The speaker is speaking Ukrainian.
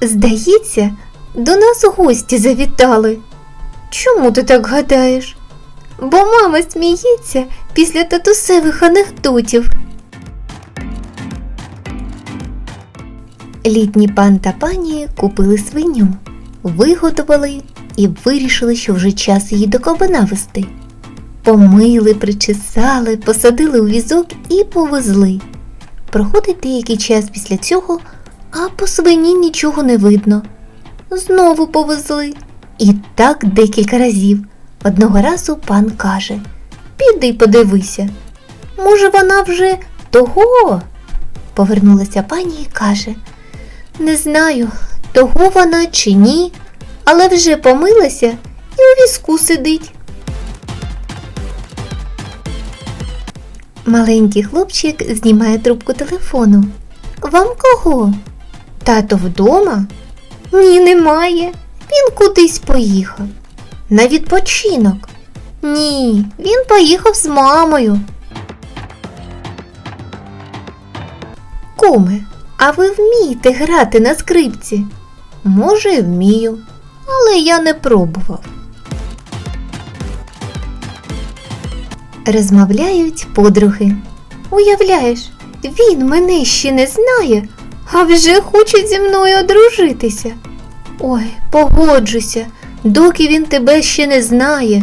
Здається, до нас гості завітали. Чому ти так гадаєш? Бо мама сміється після татусевих анекдотів. Літній пан та пані купили свиню, виготовили і вирішили, що вже час її до кабана вести. Помили, причесали, посадили у візок і повезли. Проходить деякий час після цього, а по свині нічого не видно. Знову повезли. І так декілька разів. Одного разу пан каже: Піди подивися. Може, вона вже того? Повернулася пані і каже: Не знаю, того вона чи ні, але вже помилася і у візку сидить. Маленький хлопчик знімає трубку телефону. Вам кого? Тато вдома? Ні, немає. Він кудись поїхав. На відпочинок. Ні, він поїхав з мамою. Куме, а ви вмієте грати на скрипці? Може, і вмію, але я не пробував. Розмовляють подруги. Уявляєш, він мене ще не знає, а вже хоче зі мною одружитися. Ой, погоджуся, доки він тебе ще не знає.